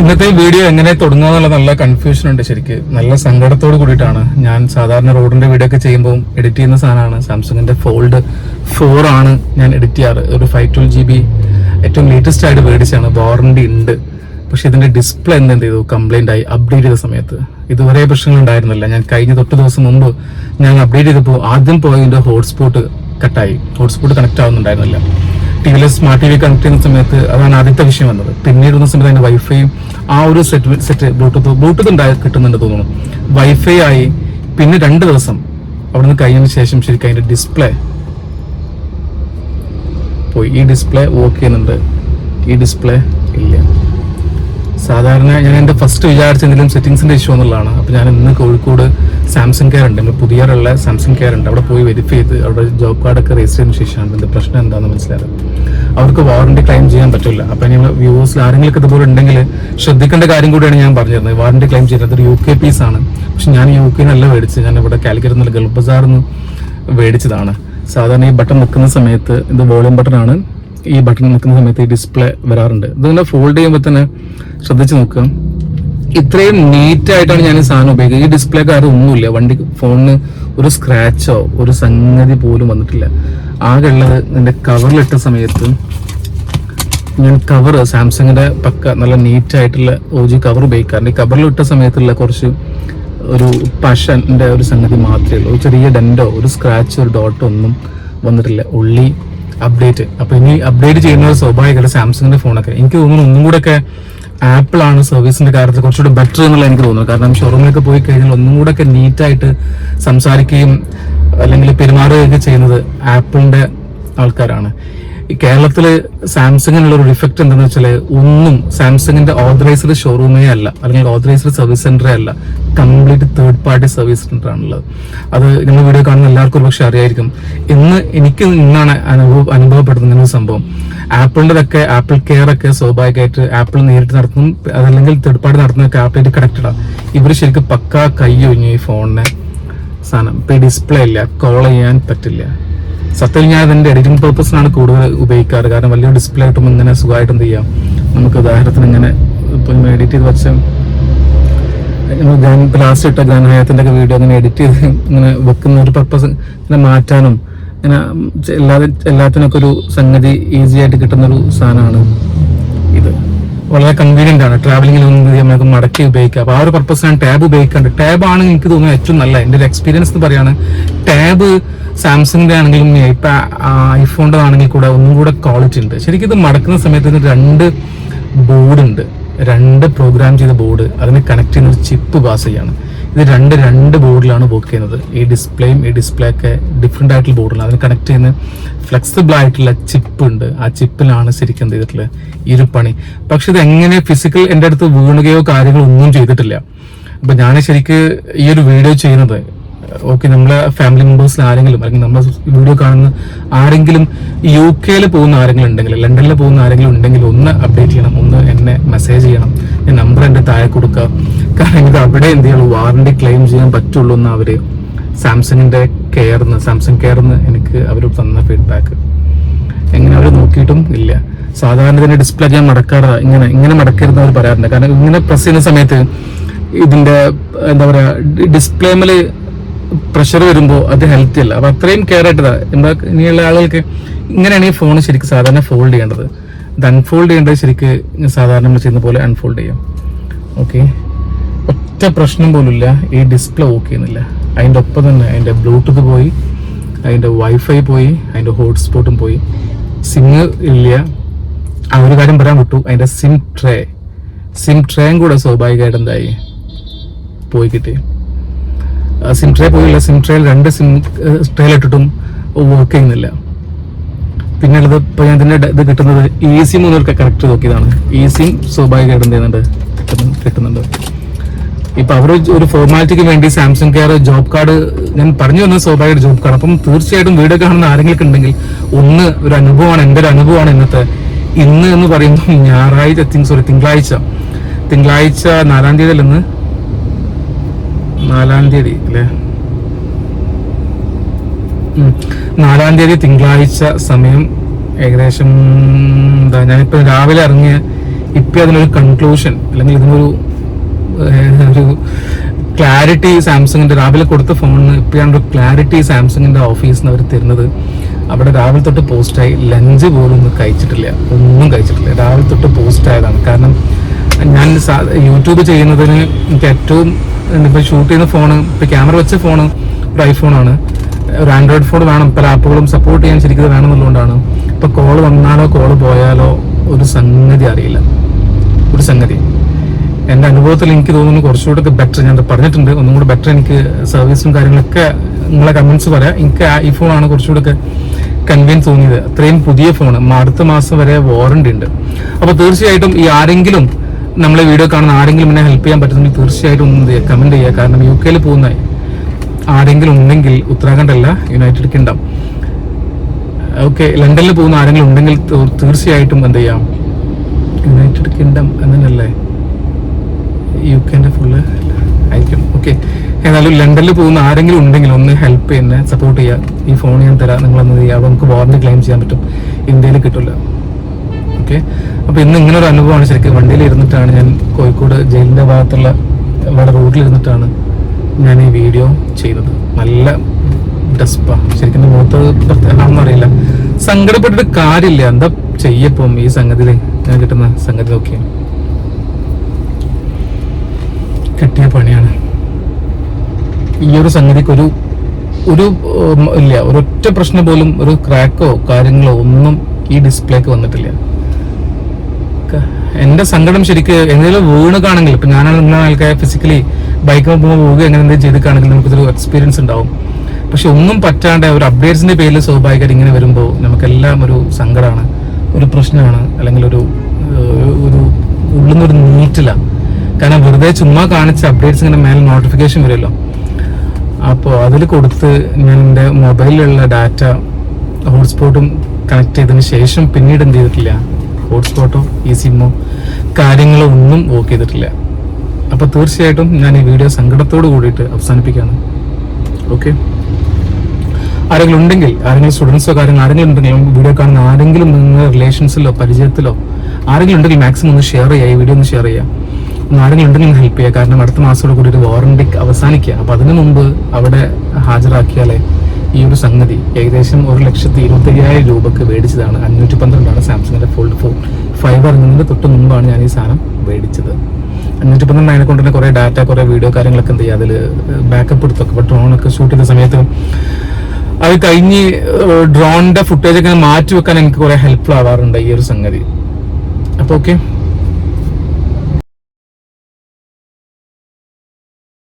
ഇന്നത്തെ വീഡിയോ എങ്ങനെ തുടങ്ങുക എന്നുള്ള നല്ല കൺഫ്യൂഷൻ ഉണ്ട് ശരിക്ക്. നല്ല സങ്കടത്തോട് കൂടിയിട്ടാണ്. ഞാൻ സാധാരണ റോഡിന്റെ വീഡിയോ ഒക്കെ ചെയ്യുമ്പോൾ എഡിറ്റ് ചെയ്യുന്ന സാധനമാണ്. സാംസങ്ങിന്റെ ഫോൾഡ് ഫോർ ആണ് ഞാൻ എഡിറ്റ് ചെയ്യാറ്. ഒരു ഫൈവ് ട്വൽവ് ജി ബി ഏറ്റവും ലേറ്റസ്റ്റ് ആയിട്ട് മേടിച്ചാണ് വാറണ്ടി ഉണ്ട്. പക്ഷെ ഇതിന്റെ ഡിസ്പ്ലേ എന്ത് ചെയ്തു കംപ്ലൈന്റ് ആയി. അപ്ഡേറ്റ് ചെയ്ത സമയത്ത്. ഇതുവരെ പ്രശ്നങ്ങൾ ഉണ്ടായിരുന്നില്ല. ഞാൻ കഴിഞ്ഞ തൊട്ട് ദിവസം മുമ്പ് ഞാൻ അപ്ഡേറ്റ് ചെയ്തപ്പോൾ ആദ്യം പോയതിന്റെ ഹോട്ട്സ്പോട്ട് കട്ടായി ഹോട്ട്സ്പോട്ട് കണക്ട് ആവുന്നുണ്ടായിരുന്നില്ല. ടി വിയിലെ സ്മാർട്ട് ടി വി കണക്ട് ചെയ്യുന്ന സമയത്ത് അതാണ് ആദ്യത്തെ വിഷയം വന്നത്. പിന്നീട് വന്ന സമയത്ത് അതിന്റെ വൈഫൈയും ആ ഒരു സെറ്റ് സെറ്റ് ബ്ലൂടൂത്ത് ബ്ലൂടൂത്ത് ഉണ്ടായി കിട്ടുന്നുണ്ട് തോന്നുന്നു. വൈഫൈ ആയി പിന്നെ രണ്ട് ദിവസം അവിടെ നിന്ന് കഴിഞ്ഞതിന് ശേഷം ശരിക്കും അതിന്റെ ഡിസ്പ്ലേ പോയി. ഈ ഡിസ്പ്ലേ വർക്ക് ചെയ്യുന്നുണ്ട്. ഈ ഡിസ്പ്ലേ ഇല്ല. സാധാരണ ഞാൻ എന്റെ ഫസ്റ്റ് വിചാരിച്ച എന്തെങ്കിലും സെറ്റിംഗ്സിന്റെ ഇഷ്യൂ എന്നുള്ളതാണ് അപ്പോൾ ഞാൻ ഇന്ന് കോഴിക്കോട് സാംസങ് കെയർ ഉണ്ട്. നമ്മുടെ പുതിയറുള്ള സാംസങ് കെയർ ഉണ്ട്. അവിടെ പോയി വെരിഫൈ ചെയ്ത് അവിടെ ജോബ് കാർഡൊക്കെ രജിസ്റ്റർ ചെയ്തതിന് ശേഷമാണ് ഇതിന്റെ പ്രശ്നം എന്താണെന്ന് മനസ്സിലായത്. അവർക്ക് വാറണ്ടി ക്ലെയിം ചെയ്യാൻ പറ്റില്ല. അപ്പം നിങ്ങൾ വ്യൂവേഴ്സിൽ ആരെങ്കിലും ഇതുപോലെ ഉണ്ടെങ്കിൽ ശ്രദ്ധിക്കേണ്ട കാര്യം കൂടിയാണ് ഞാൻ പറഞ്ഞിരുന്നത്. വാറണ്ടി ക്ലെയിം ചെയ്യുന്നത് ഒരു യു കെ പീസ് ആണ്. പക്ഷെ ഞാൻ യു കെ നല്ല മേടിച്ച് ഞാൻ ഇവിടെ കാലിക്കറ്റ് നിന്ന് ഗൾഫ് ബസാറിൽ നിന്ന് മേടിച്ചതാണ്. സാധാരണ ഈ ബട്ടൺ നിൽക്കുന്ന സമയത്ത് ഇത് വോളിയം ബട്ടൺ ആണ്. ഈ ബട്ടൺ നിൽക്കുന്ന സമയത്ത് ഈ ഡിസ്പ്ലേ വരാറുണ്ട്. ഇതിങ്ങനെ ഫോൾഡ് ചെയ്യുമ്പോൾ തന്നെ ശ്രദ്ധിച്ച് നോക്കുക. ഇത്രയും നീറ്റ് ആയിട്ടാണ് ഞാൻ സാധനം ഉപയോഗിക്കുന്നത്. ഈ ഡിസ്പ്ലേ കാര്യം ഒന്നുമില്ല. വണ്ടി ഫോണിന് ഒരു സ്ക്രാച്ചോ ഒരു സംഗതി പോലും വന്നിട്ടില്ല. ആകെ ഉള്ളത് എന്റെ കവറിലിട്ട സമയത്ത് ഞാൻ കവർ സാംസങ്ങിന്റെ പക്ക നല്ല നീറ്റ് ആയിട്ടുള്ള ഒ ജി കവർ ഉപയോഗിക്കാറുണ്ട് ഈ കവറിലിട്ട സമയത്തുള്ള കുറച്ച് ഒരു പശന്റെ ഒരു സംഗതി മാത്രമേ ഉള്ളൂ. ഒരു ചെറിയ ഡെൻഡോ ഒരു സ്ക്രാച്ചോ ഒരു ഡോട്ടോ ഒന്നും വന്നിട്ടില്ല. ഉള്ളി അപ്ഡേറ്റ് അപ്പോൾ ഇനി അപ്ഡേറ്റ് ചെയ്യുന്നത് സ്വാഭാവികമായിട്ട് സാംസങ്ങിന്റെ ഫോണൊക്കെ എനിക്ക് തോന്നുന്നു ഒന്നും കൂടെ ഒക്കെ ആപ്പിൾ ആണ് സർവീസിന്റെ കാര്യത്തിൽ കുറച്ചുകൂടി ബെറ്റർ എന്നുള്ള എനിക്ക് തോന്നുന്നു. കാരണം ഷോറൂമിലൊക്കെ പോയി കഴിഞ്ഞാൽ ഒന്നും കൂടെ ഒക്കെ നീറ്റായിട്ട് സംസാരിക്കുകയും അല്ലെങ്കിൽ പെരുമാറുകയൊക്കെ ചെയ്യുന്നത് ആപ്പിളിന്റെ ആൾക്കാരാണ്. ഈ കേരളത്തിൽ സാംസങ്ങിനുള്ള ഒരു ഇഫക്റ്റ് എന്താണെന്ന് വെച്ചാൽ ഒന്നും സാംസങ്ങിന്റെ ഓതറൈസ്ഡ് ഷോറൂമേ അല്ല. അല്ലെങ്കിൽ ഓതറൈസ്ഡ് സർവീസ് സെന്ററേ അല്ല. Complete third party service centre ആണുള്ളത്. അത് നിങ്ങൾ വീഡിയോ കാണുന്ന എല്ലാവർക്കും ഒരു പക്ഷെ അറിയായിരിക്കും. ഇന്ന് എനിക്ക് ഇന്നാണ് അനുഭവ അനുഭവപ്പെടുന്ന ഒരു സംഭവം. ആപ്പിളിന്റെതൊക്കെ ആപ്പിൾ കെയർ ഒക്കെ സ്വാഭാവികമായിട്ട് ആപ്പിൾ നേരിട്ട് നടത്തും അതല്ലെങ്കിൽ തേർഡ് പാർട്ടി നടത്തുന്നതൊക്കെ ആപ്പിളായിട്ട് കണക്റ്റഡാണ് ഇവർ ശരിക്കും പക്കാ കൈ ഒഴിഞ്ഞു ഈ ഫോണിനെ സാധനം. ഇപ്പൊ ഡിസ്പ്ലേ ഇല്ല. കോൾ ചെയ്യാൻ പറ്റില്ല. സത്യത്തിൽ ഞാൻ അതിന്റെ എഡിറ്റിംഗ് പർപ്പസിനാണ് കൂടുതൽ ഉപയോഗിക്കാറ്. കാരണം വലിയ ഡിസ്പ്ലേ ആയിട്ടും ഇങ്ങനെ സുഖമായിട്ട് എന്ത് ചെയ്യാം? നമുക്ക് ഉദാഹരണത്തിന് ഇങ്ങനെ ഇപ്പം എഡിറ്റ് ചെയ്ത് വെച്ച ഞാൻ ലാസ്റ്റ് ഇട്ട ഗാനഹയത്തിന്റെ ഒക്കെ വീഡിയോ അങ്ങനെ എഡിറ്റ് ചെയ്ത് ഇങ്ങനെ വെക്കുന്ന ഒരു പർപ്പസ് ഇങ്ങനെ മാറ്റാനും ഇങ്ങനെ എല്ലാ എല്ലാത്തിനൊക്കെ ഒരു സംഗതി ഈസി ആയിട്ട് കിട്ടുന്നൊരു സാധനമാണ്. വളരെ കൺവീനിയന്റ് ആണ്. ട്രാവലിംഗിൽ ഒന്നും നമുക്ക് മടക്കി ഉപയോഗിക്കാം. അപ്പൊ ആ ഒരു പർപ്പസിനാണ് ടാബ് ഉപയോഗിക്കാറുണ്ട് ടാബ് ആണ് എനിക്ക് തോന്നുന്നത് ഏറ്റവും നല്ല എന്റെ ഒരു എക്സ്പീരിയൻസ് എന്ന് പറയുകയാണ് ടാബ് സാംസങ്ങിന്റെ ആണെങ്കിലും ഇപ്പൊ ഐഫോണിന്റെ ആണെങ്കിൽ കൂടെ ഒന്നും കൂടെ ക്വാളിറ്റി ഉണ്ട്. ശരിക്കും ഇത് മടക്കുന്ന സമയത്ത് രണ്ട് ബോർഡ് ഉണ്ട്. രണ്ട് പ്രോഗ്രാം ചെയ്ത ബോർഡ് അതിനെ കണക്ട് ചെയ്യുന്ന ഒരു ചിപ്പ് പാസ് ചെയ്യാണ്. ഇത് രണ്ട് രണ്ട് ബോർഡിലാണ് വർക്ക് ചെയ്യുന്നത്. ഈ ഡിസ്പ്ലേയും ഈ ഡിസ്പ്ലേ ഒക്കെ ഡിഫറെന്റ് ആയിട്ടുള്ള ബോർഡിലാണ്. അതിന് കണക്ട് ചെയ്യുന്ന ഫ്ലെക്സിബിൾ ആയിട്ടുള്ള ചിപ്പ് ഉണ്ട്. ആ ചിപ്പിലാണ് ശരിക്കും എന്ത് ചെയ്തിട്ടുള്ളത്? ഈ ഒരു പണി. പക്ഷെ ഇത് എങ്ങനെ ഫിസിക്കൽ എന്റെ അടുത്ത് വീണുകയോ കാര്യങ്ങളോ ഒന്നും ചെയ്തിട്ടില്ല. അപ്പം ഞാൻ ശരിക്ക് ഈ ഒരു വീഡിയോ ചെയ്യുന്നത് ഓക്കെ നമ്മളെ ഫാമിലി മെമ്പേഴ്സിൽ ആരെങ്കിലും അല്ലെങ്കിൽ നമ്മൾ വീഡിയോ കാണുന്ന ആരെങ്കിലും യു കെയിൽ പോകുന്ന ആരെങ്കിലും ഉണ്ടെങ്കിൽ ലണ്ടനിൽ പോകുന്ന ആരെങ്കിലും ഉണ്ടെങ്കിൽ ഒന്ന് അപ്ഡേറ്റ് ചെയ്യണം ഒന്ന് എന്നെ മെസ്സേജ് ചെയ്യണം. ഞാൻ നമ്പർ എന്റെ താഴെ കൊടുക്കുക കാരണം ഇത് അവിടെ എന്ത് ചെയ്യുള്ളൂ വാറണ്ടി ക്ലെയിം ചെയ്യാൻ പറ്റുള്ളൂ എന്ന് അവർ സാംസങ്ങിന്റെ കെയർന്ന് സാംസങ് കെയർന്ന് എനിക്ക് അവർ തന്ന ഫീഡ്ബാക്ക് എങ്ങനെ അവർ നോക്കിയിട്ടും ഇല്ല. സാധാരണ ഇതിന്റെ ഡിസ്പ്ലേ ഞാൻ മടക്കാറ ഇങ്ങനെ ഇങ്ങനെ മടക്കരുത് അവർ പറയാറുണ്ട്. കാരണം ഇങ്ങനെ പ്രസ് ചെയ്യുന്ന സമയത്ത് ഇതിന്റെ എന്താ പറയാ ഡിസ്പ്ലേമിൽ പ്രഷർ വരുമ്പോൾ അത് ഹെൽത്തി അല്ല. അപ്പോൾ അത്രയും കെയർ ആയിട്ടതാ എന്താ ഇനിയുള്ള ആളുകൾക്ക് ഇങ്ങനെയാണ് ഈ ഫോൺ ശരിക്കും സാധാരണ ഫോൾഡ് ചെയ്യേണ്ടത്. ഇത് അൺഫോൾഡ് ചെയ്യേണ്ടത് ശരിക്ക് സാധാരണ നമ്മൾ ചെയ്യുന്ന പോലെ അൺഫോൾഡ് ചെയ്യാം. ഓക്കെ ഒറ്റ പ്രശ്നം പോലുമില്ല. ഈ ഡിസ്പ്ലേ ഓക്കെ ചെയ്യുന്നില്ല അതിന്റെ ഒപ്പം തന്നെ അതിന്റെ ബ്ലൂടൂത്ത് പോയി അതിന്റെ വൈഫൈ പോയി അതിന്റെ ഹോട്ട്സ്പോട്ടും പോയി. സിമ്മ് ഇല്ല. ആ ഒരു കാര്യം പറയാൻ വിട്ടു. അതിന്റെ സിം ട്രേ സിം ട്രേയും കൂടെ സ്വാഭാവികമായിട്ട് എന്തായി? പോയി കിട്ടി. സിം ട്രേ പോയില്ല സിം ട്രേയിൽ രണ്ട് സിം ട്രേയിൽ ഇട്ടിട്ടും വർക്ക് ചെയ്യുന്നില്ല. പിന്നെ ഉള്ളത് ഇപ്പൊ ഞാൻ ഇതിന്റെ ഇത് കിട്ടുന്നത് ഇ സിം എന്നൊക്കെ കറക്റ്റ് നോക്കിയതാണ്. ഇ സിം സ്വാഭാവികമായിട്ട് എന്ത് ചെയ്യുന്നുണ്ട്? കിട്ടുന്നു- കിട്ടുന്നുണ്ട്. ഇപ്പൊ അവർ ഒരു ഫോർമാലിറ്റിക്ക് വേണ്ടി സാംസങ് കെയർ ജോബ് കാർഡ് ഞാൻ പറഞ്ഞു വന്നത് സ്വാഭാവികമായിട്ട് ജോബ് കാർഡ് അപ്പം തീർച്ചയായിട്ടും വീട് കാണുന്ന ആരെങ്കിലും ഉണ്ടെങ്കിൽ ഒന്ന് ഒരു അനുഭവമാണ് എന്റെ ഒരു അനുഭവമാണ് ഇന്നത്തെ. ഇന്ന് എന്ന് പറയുമ്പോൾ ഞായറാഴ്ച സോറി തിങ്കളാഴ്ച. തിങ്കളാഴ്ച നാലാം തീയതി അല്ലെന്ന് നാലാം തീയതി അല്ലേ? നാലാം തീയതി തിങ്കളാഴ്ച സമയം ഏകദേശം എന്താ ഞാനിപ്പോ രാവിലെ ഇറങ്ങിയ ഇപ്പം അതിനൊരു കൺക്ലൂഷൻ അല്ലെങ്കിൽ ഇതിനൊരു ഒരു ക്ലാരിറ്റി സാംസങ്ങിന്റെ രാവിലെ കൊടുത്ത ഫോണിന് ഇപ്പോഴാണ് ഒരു ക്ലാരിറ്റി സാംസങ്ങിന്റെ ഓഫീസിൽ നിന്ന് അവർ തരുന്നത്. അവിടെ രാവിലെ തൊട്ട് പോസ്റ്റായി ലഞ്ച് പോലും ഒന്നും കഴിച്ചിട്ടില്ല ഒന്നും കഴിച്ചിട്ടില്ല. രാവിലെ തൊട്ട് പോസ്റ്റായതാണ് കാരണം ഞാൻ യൂട്യൂബ് ചെയ്യുന്നതിന് എനിക്ക് ഏറ്റവും ഇപ്പൊ ഷൂട്ട് ചെയ്യുന്ന ഫോണ് ഇപ്പം ക്യാമറ വെച്ച ഫോണ് ഒരു ഐഫോണാണ് ഒരു ആൻഡ്രോയിഡ് ഫോൺ വേണം. പല ആപ്പുകളും സപ്പോർട്ട് ചെയ്യാൻ ശരിക്കും വേണം എന്നുള്ളതുകൊണ്ടാണ് ഇപ്പം കോൾ വന്നാലോ കോൾ പോയാലോ ഒരു സംഗതി അറിയില്ല. ഒരു സംഗതി. എന്റെ അനുഭവത്തിൽ എനിക്ക് തോന്നുന്നു കുറച്ചുകൂടെ ബെറ്റർ ഞാൻ പറഞ്ഞിട്ടുണ്ട്. ഒന്നും കൂടെ ബെറ്റർ എനിക്ക് സർവീസും കാര്യങ്ങളൊക്കെ നിങ്ങളെ കമൻസ് പറയാം. എനിക്ക് ഈ ഫോണാണ് കുറച്ചുകൂടെ കൺവീൻസ് തോന്നിയത്. അത്രയും പുതിയ ഫോൺ അടുത്ത മാസം വരെ വാറണ്ടി ഉണ്ട്. അപ്പോൾ തീർച്ചയായിട്ടും ഈ ആരെങ്കിലും നമ്മളെ വീഡിയോ കാണുന്ന ആരെങ്കിലും എന്നെ ഹെൽപ്പ് ചെയ്യാൻ പറ്റുന്നെങ്കിൽ തീർച്ചയായിട്ടും ഒന്ന് കമന്റ് ചെയ്യുക. കാരണം യു കെയിൽ പോകുന്ന ആരെങ്കിലും ഉണ്ടെങ്കിൽ ഉത്തരാഖണ്ഡ് അല്ല യുണൈറ്റഡ് കിങ്ഡം ഓക്കെ ലണ്ടനിൽ പോകുന്ന ആരെങ്കിലും ഉണ്ടെങ്കിൽ തീർച്ചയായിട്ടും എന്ത് ചെയ്യാം? യുണൈറ്റഡ് കിങ്ഡം എന്നല്ലേ യു കെന്റെ ഫുള്ള് ആയിരിക്കും. ഓക്കെ ഏതായാലും ലണ്ടനിൽ പോകുന്ന ആരെങ്കിലും ഉണ്ടെങ്കിൽ ഒന്ന് ഹെൽപ്പ് ചെയ്യുന്ന സപ്പോർട്ട് ചെയ്യുക. ഈ ഫോൺ ഞാൻ തരാം. നിങ്ങൾ ചെയ്യാം അപ്പോൾ നമുക്ക് വാറണ്ടി ക്ലെയിം ചെയ്യാൻ പറ്റും. ഇന്ത്യയിൽ കിട്ടില്ല ഓക്കെ അപ്പൊ ഇന്ന് ഇങ്ങനെ ഒരു അനുഭവമാണ് ശരിക്കും. വണ്ടിയിൽ ഇരുന്നിട്ടാണ് ഞാൻ കോഴിക്കോട് ജയിലിന്റെ ഭാഗത്തുള്ള ഇവിടെ റോഡിൽ ഇരുന്നിട്ടാണ് ഞാൻ ഈ വീഡിയോ ചെയ്തത്. നല്ല ഡസ്പ. ശരിക്കും മുഖത്ത് പ്രത്യേകമാണെന്ന് അറിയില്ല. സങ്കടപ്പെട്ടിട്ട് കാര്യമില്ല. എന്താ ചെയ്യപ്പം ഈ സംഗതിയിൽ ഞാൻ കിട്ടുന്ന സംഗതി നോക്കിയാണ് കിട്ടിയ പണിയാണ്. ഈ ഒരു സംഗതിക്ക് ഒരു ഒരു ഇല്ല ഒരൊറ്റ പ്രശ്നം പോലും ഒരു ക്രാക്കോ കാര്യങ്ങളോ ഒന്നും ഈ ഡിസ്പ്ലേക്ക് വന്നിട്ടില്ല. ക- എന്റെ സങ്കടം ശരിക്കും എന്തെങ്കിലും വീണുകാണെങ്കിൽ ഇപ്പൊ ഞാനാണ് ആൾക്കാർ ഫിസിക്കലി ബൈക്ക് പോകുമ്പോൾ പോവുക അങ്ങനെ എന്തെങ്കിലും ചെയ്തിട്ടാണെങ്കിൽ നമുക്കൊരു എക്സ്പീരിയൻസ് ഉണ്ടാവും. പക്ഷെ ഒന്നും പറ്റാണ്ട് ഒരു അപ്ഡേറ്റ്സിന്റെ പേരിൽ സ്വാഭാവികമായിട്ട് ഇങ്ങനെ വരുമ്പോൾ നമുക്കെല്ലാം ഒരു സങ്കടമാണ് ഒരു പ്രശ്നമാണ് അല്ലെങ്കിൽ ഒരു ഒരു ഉള്ളിൽ നിന്നൊരു നീറ്റില്ല കാരണം വെറുതെ ചുമ്മാ കാണിച്ച അപ്ഡേറ്റ്സ് ഇങ്ങനെ മേലെ നോട്ടിഫിക്കേഷൻ വരുമല്ലോ. അപ്പോൾ അതിൽ കൊടുത്ത് ഞാൻ എന്റെ മൊബൈലിലുള്ള ഡാറ്റ ഹോട്ട്സ്പോട്ടും കണക്ട് ചെയ്തതിന് ശേഷം പിന്നീട് എന്ത് ചെയ്തിട്ടില്ല? ഹോട്ട്സ്പോട്ടോ ഈ സിമ്മോ കാര്യങ്ങളോ ഒന്നും വർക്ക് ചെയ്തിട്ടില്ല. അപ്പോൾ തീർച്ചയായിട്ടും ഞാൻ ഈ വീഡിയോ സങ്കടത്തോട് കൂടിയിട്ട് അവസാനിപ്പിക്കുകയാണ്. ഓക്കെ ആരെങ്കിലും ഉണ്ടെങ്കിൽ ആരെങ്കിലും സ്റ്റുഡൻസോ കാര്യങ്ങൾ ആരെങ്കിലും ഉണ്ടെങ്കിൽ വീഡിയോ കാണുന്ന ആരെങ്കിലും നിങ്ങളുടെ റിലേഷൻസിലോ പരിചയത്തിലോ ആരെങ്കിലും ഉണ്ടെങ്കിൽ മാക്സിമം ഒന്ന് ഷെയർ ചെയ്യുക ഈ വീഡിയോ ഒന്ന് ഷെയർ ചെയ്യുക. ഒന്ന് ആരെങ്കിലും ഉണ്ടെങ്കിൽ ഹെൽപ്പ് ചെയ്യുക. കാരണം അടുത്ത മാസത്തോട് കൂടി ഒരു വാറണ്ടി അവസാനിക്കുക. അപ്പോൾ അതിനു മുമ്പ് അവിടെ ഹാജരാക്കിയാലേ ഈ ഒരു സംഗതി ഏകദേശം ഒരു ലക്ഷത്തി ഇരുപത്തി അയ്യായിരം രൂപക്ക് മേടിച്ചതാണ്. അഞ്ഞൂറ്റി പന്ത്രണ്ടാണ് സാംസങ്ങിന്റെ ഫോൾഡ് ഫോൺ ഫൈവ് ഇറങ്ങുന്നതിന് തൊട്ട് മുമ്പാണ് ഞാൻ ഈ സാധനം മേടിച്ചത്. അഞ്ഞൂറ്റി പന്ത്രണ്ട് അതിനെ കൊണ്ട് തന്നെ കുറേ ഡാറ്റ കുറേ വീഡിയോ കാര്യങ്ങളൊക്കെ എന്ത് ചെയ്യുക അതിൽ ബാക്കപ്പ് എടുത്തൊക്കെ. ഡ്രോണൊക്കെ ഷൂട്ട് ചെയ്ത സമയത്ത് അത് കഴിഞ്ഞ് ഡ്രോണിന്റെ ഫുട്ടേജൊക്കെ മാറ്റി വെക്കാൻ എനിക്ക് കുറേ ഹെൽപ്ഫുൾ ആവാറുണ്ട് ഈ ഒരു സംഗതി. അപ്പോൾ ഓക്കെ